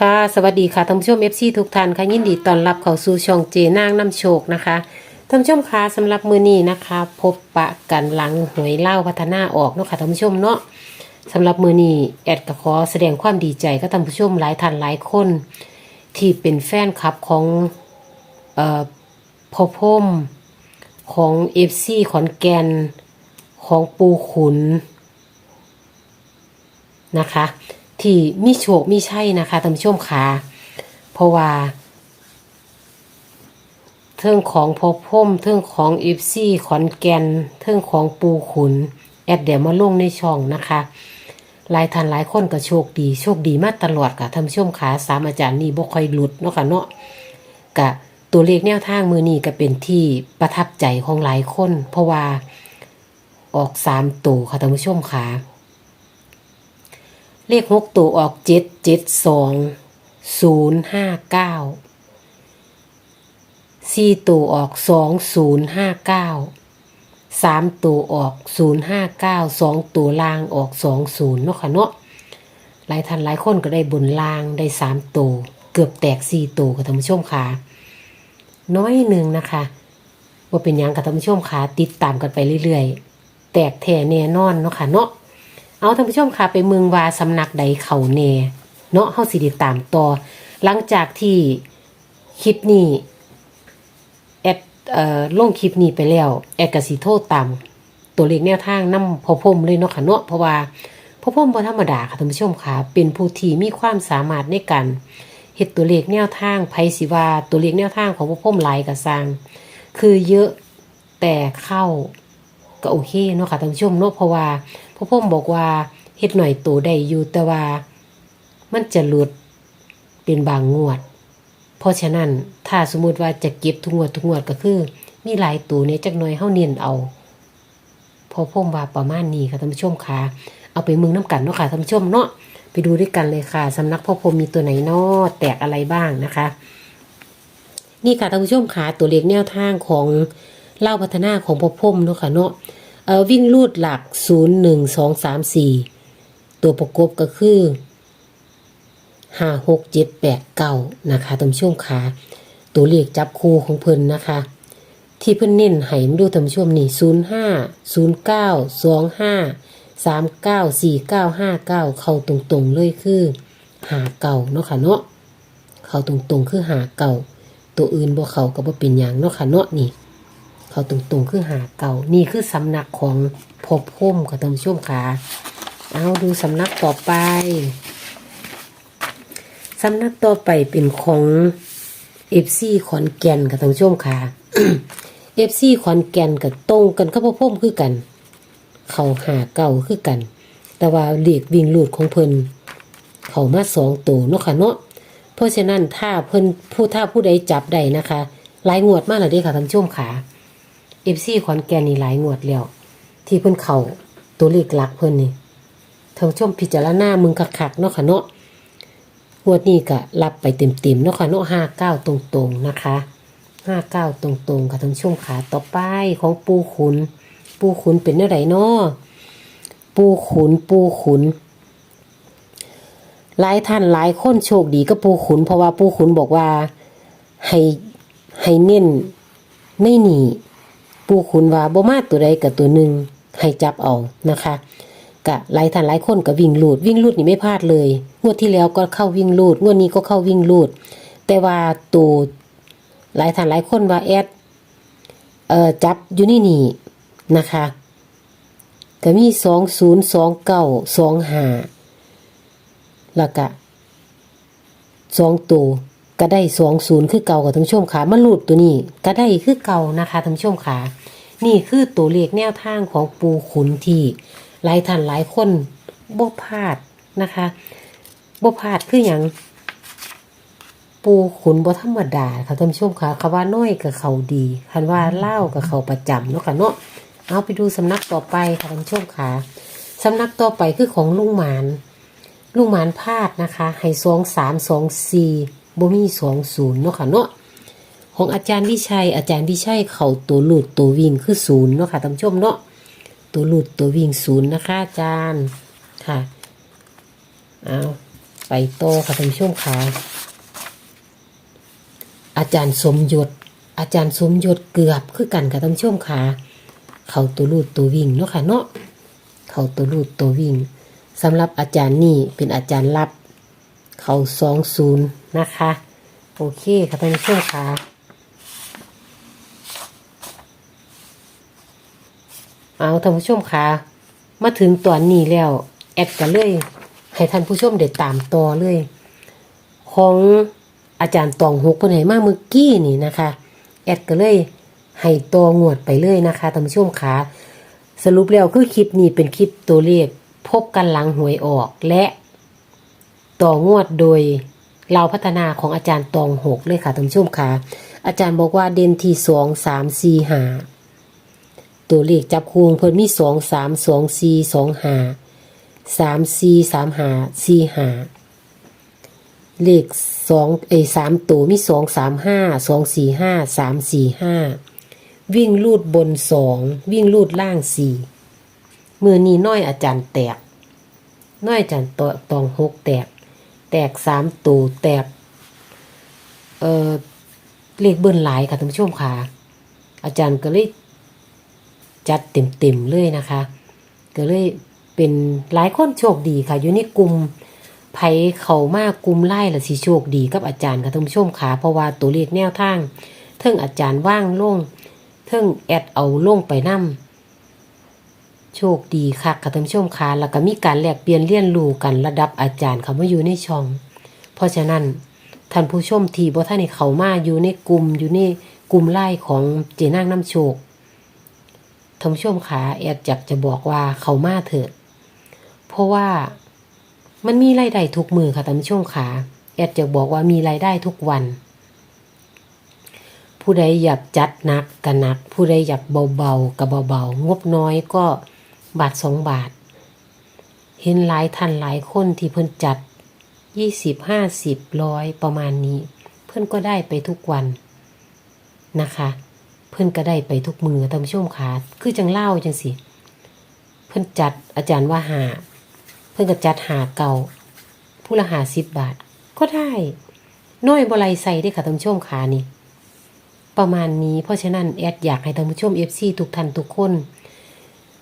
ค่ะ สวัสดีค่ะท่านผู้ชม FC ทุกท่านค่ะยินดีต้อนรับเข้าสู่ช่องเจนางน้ำโชคนะคะท่านผู้ชมคะสำหรับมือนี้นะคะ พบปะกันหลังหวยเล่าพัฒนาออกเนาะค่ะท่านผู้ชมเนาะสำหรับมือนี้แอดก็ขอแสดงความดีใจกับท่านผู้ชมหลายท่านหลายคน ที่เป็นแฟนคลับของเอ่อพ่อพมของ FC ขอนแก่นของปูขุนนะคะ ที่มีโชคมีชัยนะคะท่านผู้ชมขาเพราะว่าเทิงของพอพ่มเทิงของเอฟซีขอนแก่นเทิงของปูขุน แอดเดี๋ยวมาลงในช่องนะคะหลายท่านหลายคนก็โชคดีโชคดีมาตลอดค่ะท่านผู้ชมขาสามอาจารย์นี่บ่ค่อยหลุดเนาะค่ะเนาะกะตัวเลขแนวทางมือนี้ก็เป็นที่ประทับใจของหลายคน เพราะว่าออกสามตัวค่ะท่านผู้ชมขา เลขหกตัวออกเจ็ดเจ็ดสองศูนย์ห้าเก้าสี่ตัวออกสองศูนย์ห้าเก้าสามตัวออกศูนย์ห้าเก้าสองตัวล่างออกสองศูนย์เนาะค่ะเนาะหลายท่านหลายคนก็ได้บนล่างได้สามตัวเกือบแตกสี่ตัวค่ะท่านผู้ชมค่ะน้อยหนึ่งนะคะ ว่าเป็นยังกับท่านผู้ชมค่ะติดตามกันไปเรื่อยๆ แตกแท่แน่นอนเนาะค่ะเนาะ เอาท่านผู้ชมค่ะไปเมืองวาสำนักใดเขาแน่เนาะเฮาสิได้ตามต่อ หลังจากที่คลิปนี้แอดเอ่อลงคลิปนี้ไปแล้วแอดก็สิโทรตามตัวเลขแนวทางนำพ่อพมเลยเนาะค่ะเนาะเพราะว่าพ่อพรมบ่ธรรมดาค่ะท่านผู้ชมค่ะ เป็นผู้ที่มีความสามารถในการเฮ็ดตัวเลขแนวทางไผสิว่าตัวเลขแนวทางของพ่อพมหลายก็สร้างคือเยอะแต่เข้าก็โอเคเนาะค่ะท่านผู้ชมเนาะเพราะว่า พ่อพ่อมบอกว่าเฮ็ดหน่อยโตได้อยู่แต่ว่า มันจะหลุดเป็นบางงวด เพราะฉะนั้นถ้าสมมุติว่าจะเก็บทุกงวดทุกงวดก็คือ มีหลายตัวเนี่ยจักหน่อยเฮาเน้นเอา พอพ่อมว่าประมาณนี้ค่ะท่านผู้ชมค่ะเอาไปมืองน้ำกันเนาะค่ะท่านผู้ชมเนาะไปดูด้วยกันเลยค่ะสำนักพ่อพรมมีตัวไหนนาะแตกอะไรบ้างนะคะ นี่ค่ะท่านผู้ชมค่ะตัวเลขแนวทางของเล่าพัฒนาของพ่อพรมเนาะค่ะเนาะ วิ่งรูดหลัก 0 1 2 3 4 ตัวประกบก็คือ 5 6 7 8 9 นะคะท่านผู้ชมค่ะตัวเลขจับคู่ของเพิ่นนะคะ ที่เพิ่นเน้นให้มาดูท่านผู้ชมนี่0 5 0 9 2 5 3 9 4 9 5 9 เข้าตรงๆเลยคือหาเก่าเนาะค่ะเนาะเข้าตรงๆคือหาเก่า ตัวอื่นบ่เข้าก็บ่เป็นหยังเนาะค่ะเนาะนี่ เขาตรงๆคือหาเก่านี่คือสำนักของพบพุ่มกับท่านผู้ชมค่ะเอาดูสำนักต่อไปสำนักต่อไปเป็นของเอฟซีขอนแก่นกับท่านผู้ชมค่ะเอฟซีขอนแก่นกับตรงกันกับพบพุ่มคือกัน เขาหาเก่าคือกัน แต่ว่าเลียกวิ่งลูดของเพิ่นเขามาสองตัวเนาะค่ะเนาะเพราะฉะนั้นถ้าเพิ่นผู้ถ้าผู้ใดจับได้นะคะหลายงวดมากเลยด้ค่ะท่านผู้ชมค่ะ เอฟซีขอนแก่นนี่หลายงวดแล้ว ที่เพิ่นเขาตัวเลขหลักเพิ่นนี่ทานผู้ชมพิจารณามึงคักๆเนาะค่ะเนาะงวดนี้ก็รับไปเต็มๆเนาะค่ะเนาะห้าเก้าตรงๆนะคะห้าเก้าตรงๆค่ะทานผู้ชมค่ะต่อไปของปูขุน ปูขุนเป็นอะไรเนาะปูขุนปูขุนหลายท่านหลายคนโชคดีก็ปูขุน เพราะว่าปูขุนบอกว่าให้ให้เน้นไม่หนี ปูขุนว่าบ่มาตัวใดกับตัวหนึ่งให้จับเอานะคะกะหลายท่านหลายคนก็วิ่งลูดวิ่งลูดนี่ไม่พลาดเลย งวดที่แล้วก็เข้าวิ่งลูดงวดนี้ก็เข้าวิ่งลูด แต่ว่าตัวหลายท่านหลายคนว่าแอดเอ่อจับอยู่นี่นี่นะคะก็มีสองศูนย์สองเก้าสองห้าแล้วก็สองตัว ก็ได้สองศูนย์คือเก่ากับท่านผู้ชมขามาลูดตัวนี้ก็ได้คือเก่านะคะท่านผู้ชมขานี่คือตัวเลขแนวทางของปูขุนที่หลายท่านหลายคนบ่พลาดนะคะบ่พลาดคืออย่างปูขุนบ่ธรรมดาค่ะท่านผู้ชมค่ะคำว่าน้อยกับเขาดีคันว่าเล่ากับเขาประจำเนาะค่ะเนาะเอาไปดูสำนักต่อไปค่ะท่านผู้ชมค่ะสำนักต่อไปคือของลุงหมานลุงหมานพลาดนะคะให้สองสามสองสี่ บ่มีสองศูนย์เนาะค่ะเนาะของอาจารย์วิชัย อาจารย์วิชัยเขาตัวหลุดตัววิ่งคือศูนย์เนาะค่ะท่านผู้ชมเนาะตัวหลุดตัววิ่งศูนย์นะคะ อาจารย์ค่ะเอาไปโตค่ะท่านผู้ชมค่ะอาจารย์สมยศอาจารย์สมยศเกือบคือกันค่ะท่านผู้ชมค่ะเขาตัวรูดตัววิ่งเนาะค่ะเนาะเขาตัวรูดตัววิ่งสำหรับอาจารย์นี่เป็นอาจารย์รับ เขาสองศูนย์นะคะ โอเคค่ะท่านผู้ชมค่ะเอาท่านผู้ชมค่ะมาถึงตอนนี้แล้ว แอดก็เลยให้ท่านผู้ชมได้ตามต่อเลย ของอาจารย์ตองหกคนไหนมาเมื่อกี้นี่นะคะ แอดก็เลยให้ตัวงวดไปเลยนะคะท่านผู้ชมค่ะสรุปแล้วคือคลิปนี้เป็นคลิปตัวเลขพบกันหลังหวยออกและ ต่องวดโดยเราพัฒนาของอาจารย์ตองหกเลยค่ะท่านผู้ชมค่ะ อาจารย์บอกว่าเด่นที่สองสามสี่หาตัวเลขจับคูงเพิ่นมีสองสามสองสี่สองหาสามสี่สามหาสี่หาเลขสองเอสามตัวมีสองสามห้าสองสี่ห้าสามสี่ห้าวิ่งลูดบนสองวิ่งลูดล่างสี่มือนี้น้อยอาจารย์แตก น้อยอาจารย์ตตองหกแตก แตกสามตัวแตกเอ่อเลขเบิ้ลหลายค่ะท่านผู้ชมค่ะ อาจารย์ก็เลยจัดเต็มๆเลยนะคะ ก็เลยเป็นหลายคนโชคดีค่ะ อยู่ในกลุ่มไผเขามากกลุ่มไล่ละสิโชคดีกับอาจารย์ค่ะท่านผู้ชมค่ะเพราะว่าตัวเลขแนวทางเทิงอาจารย์ว่างลงเทิงแอดเอาลงไปนํ โชคดีค่ะค่ะท่านผู้ชมค่ะแล้วก็มีการแลกเปลี่ยนเรียนรู้กันระดับอาจารย์เขามาอยู่ในช่อง เพราะฉะนั้นท่านผู้ชมที่บ่ท่านในเขามาอยู่ในกลุ่มอยู่ในกลุ่มไล่ของเจนางน้ำโชคท่านผู้ชมขาแอดอยากจะบอกว่าเขามาเถอะเพราะว่ามันมีรายได้ทุกมือค่ะท่านผู้ชมขาแอดจะบอกว่ามีรายได้ทุกวัน ผู้ใดอยากจัดนักก็หนัก ผู้ใดอยากเบาๆก็เบาๆงบน้อยก็ บาทสองบาท เห็นหลายท่านหลายคนที่เพิ่นจัดยี่สิบห้าสิบร้อยประมาณนี้ เพิ่อนก็ได้ไปทุกวันนะคะ เพื่อนก็ได้ไปทุกมือท่านผู้ชมค่ะคือจังเล่าจังสิ เพื่อนจัดอาจารย์ว่าหา เพื่อนก็จัดหาเก่า ผู้ละหาสิบบาท ก็ได้น้อยบไรใส่ได้ค่ะท่านผู้ชมค่ะนี่ประมาณนี้เพราะฉะนั้นแอดอยากให้ท่านผู้ชมเอฟซีทุกท่านทุกคน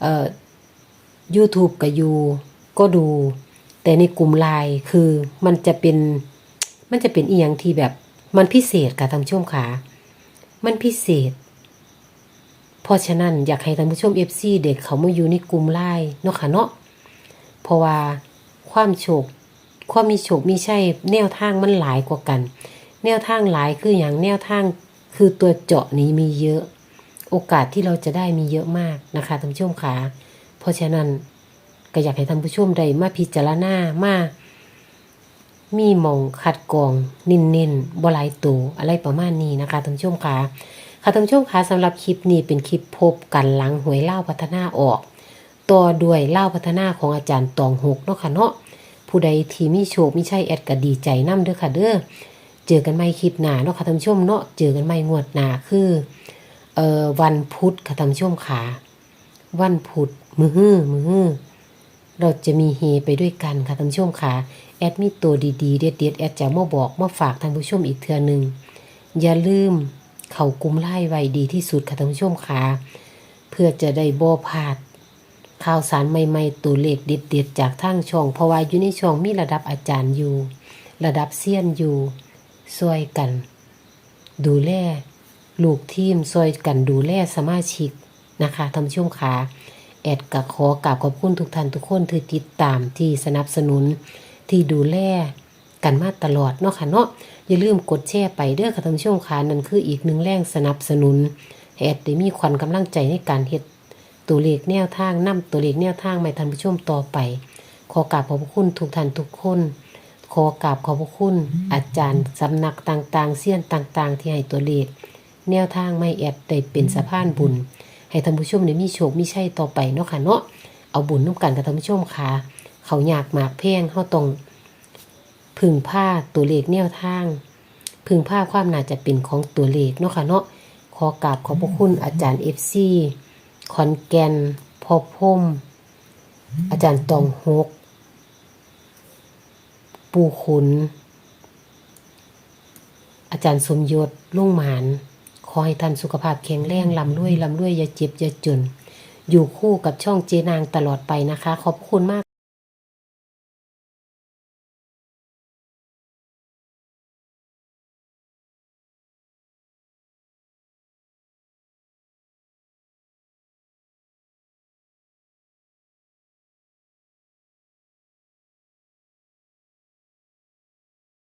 เอ่อ YouTube กับยูก็ดู แต่ในกลุ่มไลน์คือมันจะเป็นมันจะเป็นอีหยังที่แบบมันพิเศษค่ะท่านผู้ชมค่ะมันพิเศษ เพราะฉะนั้นอยากให้ท่านผู้ชม FC เด็กเขามาอยู่ในกลุ่มไลน์เนาะค่ะเนาะเพราะว่าความโชคความมีโชคมีใช่แนวทางมันหลายกว่ากัน แนวทางหลายคืออย่างแนวทางคือตัวเจาะนี้มีเยอะ โอกาสที่เราจะได้มีเยอะมากนะคะท่านผู้ชมค่ะ ราะฉะนั้นก็อยากให้ท่านผู้ชมได้มาพิจารณามามีมองคัดกรองเน้นๆบ่หลายตัวอะไรประมาณนี้นะคะท่านผู้ชมค่ะค่ะท่านผู้ชมค่ะสำหรับคลิปนี้เป็นคลิปพบกันหลังหวยเล่าพัฒนาออกต่อด้วยเล่าพัฒนาของอาจารย์ตองหกเนาะค่ะเนาะผู้ใดที่มีโชคมีใช่แอดก็ดีใจนํเด้อค่ะเด้อเจอกันใหม่คลิปหน้าเนาะค่ะท่านผู้ชมเนาะเจอกันใหม่งวดหน้าคือเอ่อวันพุธค่ะท่านผู้ชมค่ะ วันพุธมือฮื้อมือฮื้อเราจะมีเฮไปด้วยกันค่ะท่านผู้ชมค่ะแอดมีตัวดีๆเด็ดๆแอดจะมาบอกมาฝากท่านผู้ชมอีกเทื่อหนึ่งอย่าลืมเข้ากุมไล่ไว้ดีที่สุดค่ะท่านผู้ชมค่ะเพื่อจะได้บ่พลาดข่าวสารใหม่ๆตัวเลขเด็ดๆจากทางช่องเพราะว่าอยู่ในช่องมีระดับอาจารย์อยู่ ระดับเซียนอยู่ช่วยกัน ดูแลลูกทีมช่วยกันดูแลสมาชิก นะคะท่านผู้ชมค่ะแอดก็ขอกราบขอบคุณทุกท่านทุกคนที่ติดตามที่สนับสนุนที่ดูแลกันมาตลอดเนาะค่ะเนาะอย่าลืมกดแชร์ไปเด้อค่ะท่านผู้ชมค่ะนั่นคืออีกหนึ่งแรงสนับสนุนแอดได้มีขวัญกำลังใจในการเฮ็ดตัวเลขแนวทางนํตัวเลขแนวทางให้ท่านผู้ชมต่อไป ขอกราบขอบคุณทุกท่านทุกคนขอกราบขอบคุณ อาจารย์สำนักต่างๆเสี้ยนต่างๆ ที่ให้ตัวเลขแนวทางไม่แอดได้เป็นสะพานบุญ ให้ท่านผู้ชมได้มีโชคมีชัยต่อไปเนาะค่ะเนาะเอาบุญน้ำกันกับท่านผู้ชมค่ะเขาอยากมากเพ่งเขาตรงพึงผ้าตัวเลขแนวทาง พึงผ้าความน่าจะเป็นของตัวเลขเนาะค่ะเนาะขอกราบขอบพระคุณอาจารย์เอฟซีขอนแกนพอพมอาจารย์ตองหกปูปูขุน อาจารย์สมยศลุงหมาน ขอให้ท่านสุขภาพแข็งแรงลำรวยลำรวยอย่าเจ็บอย่าจน อยู่คู่กับช่องเจนางตลอดไปนะคะ ขอบคุณมาก